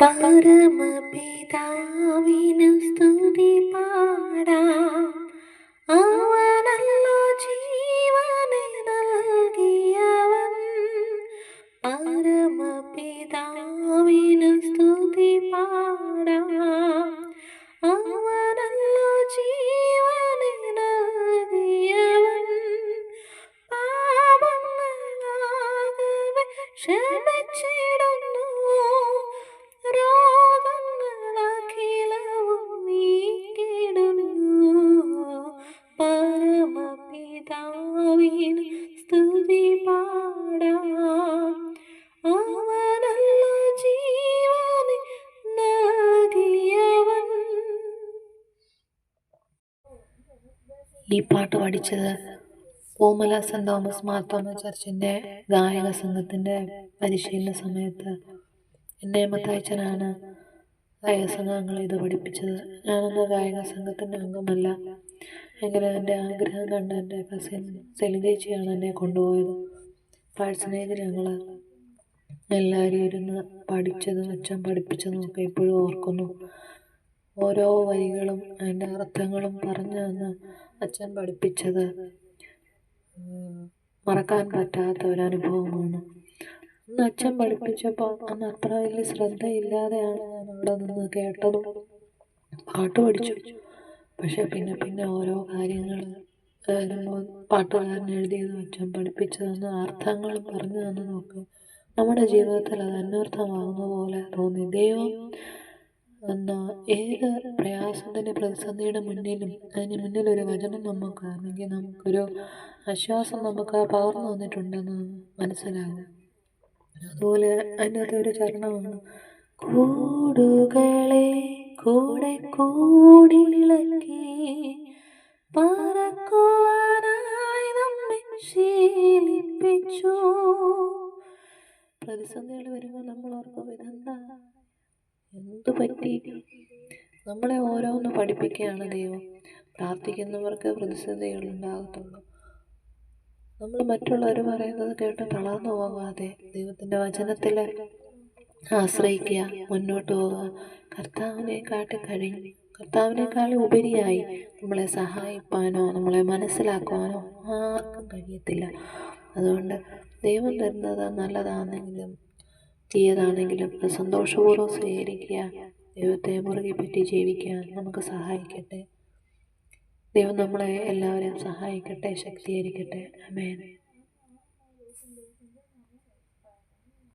പരമപിതാവിനു സ്തുതി പാടാം. അവനല്ലോ ജീവനെ നൽകിയവൻ. പരമപിതാവിനു സ്തുതി പാടാം. അവനല്ലോ ജീവനെ നൽകിയവൻ. പാപങ്ങളാകവെ ക്ഷമിച്ചിടുന്നു സ്തുതി പാടാം. അവനല്ല നൽകിയവൻ. ഈ പാട്ട് പഠിച്ചത് പൂമല സെന്റ് തോമസ് മാർത്തോമ ചർച്ചിന്റെ ഗായക സംഘത്തിന്റെ പരിശീലന സമയത്ത് എന്നെ മത്തായച്ചനാണ് ഗായക സംഘങ്ങളെ ഇത് പഠിപ്പിച്ചത്. ഞാനന്ന് ഗായക സംഘത്തിന്റെ അംഗമല്ല. എങ്കിലും എന്റെ ആഗ്രഹം കണ്ട് എന്റെ കസിൻ സെലിഗേച്ചിയാണ് എന്നെ കൊണ്ടുപോയത്. പാഴ്സനേജിൽ ഞങ്ങൾ എല്ലാവരും ഇരുന്ന് പഠിച്ചതും അച്ഛൻ പഠിപ്പിച്ചതും ഒക്കെ ഇപ്പോഴും ഓർക്കുന്നു. ഓരോ വരികളും അതിന്റെ അർത്ഥങ്ങളും പറഞ്ഞു തന്ന് അച്ഛൻ പഠിപ്പിച്ചത് മറക്കാൻ പറ്റാത്ത ഒരനുഭവമാണ് അന്ന് അച്ഛൻ പഠിപ്പിച്ചപ്പോൾ അന്ന് അത്ര വലിയ ശ്രദ്ധയില്ലാതെയാണ് ഞാൻ അവിടെ നിന്ന് കേട്ടതും പാട്ട് പഠിച്ചു പക്ഷെ പിന്നെ പിന്നെ ഓരോ കാര്യങ്ങൾ പാട്ടുകാരൻ എഴുതിയത് വെച്ചും പഠിപ്പിച്ചതെന്ന് അർത്ഥങ്ങളും പറഞ്ഞു നോക്ക്. നമ്മുടെ ജീവിതത്തിൽ അത് അന്വർത്ഥമാകുന്ന പോലെ തോന്നി. ദൈവം എന്ന ഏത് പ്രയാസത്തിന്റെ പ്രതിസന്ധിയുടെ മുന്നിലും അതിന് മുന്നിൽ ഒരു വചനം നമുക്ക് അല്ലെങ്കിൽ നമുക്കൊരു ആശ്വാസം നമുക്ക് പകർന്നു വന്നിട്ടുണ്ടെന്ന് മനസ്സിലാകും. അതുപോലെ അതിന്റെ അകത്തെ ഒരു ചരണമാണ് കൂടുകളെ കൂടെ കൂടിളക്കി പറക്കുവാനായി നമ്മെ ശീലിപ്പിച്ചു. പ്രതിസന്ധികൾ വരുമ്പോൾ നമ്മൾ ഓർക്കും ഇതെന്താ? എന്തു പറ്റി? നമ്മളെ ഓരോന്ന് പഠിപ്പിക്കുകയാണ് ദൈവം. പ്രാർത്ഥിക്കുന്നവർക്ക് പ്രതിസന്ധികൾ ഉണ്ടാകത്തുള്ളൂ. നമ്മൾ മറ്റുള്ളവർ പറയുന്നത് കേട്ട് തളർന്നു പോകാതെ ദൈവത്തിന്റെ വചനത്തിൽ ആശ്രയിക്കുക മുന്നോട്ട് പോവുക കർത്താവിനെ കഴിഞ്ഞു കർത്താവിനേക്കാൾ ഉപരിയായി നമ്മളെ സഹായിപ്പാനോ നമ്മളെ മനസ്സിലാക്കുവാനോ ആർക്കും കഴിയത്തില്ല. അതുകൊണ്ട് ദൈവം തരുന്നത് നല്ലതാണെങ്കിലും തീയതാണെങ്കിലും അത് സന്തോഷപൂർവം സ്വീകരിക്കുക. ദൈവത്തെ മുറുകെ പറ്റി ജീവിക്കാൻ നമുക്ക് സഹായിക്കട്ടെ. ദൈവം നമ്മളെ എല്ലാവരെയും സഹായിക്കട്ടെ ശക്തീകരിക്കട്ടെ. അമേൻ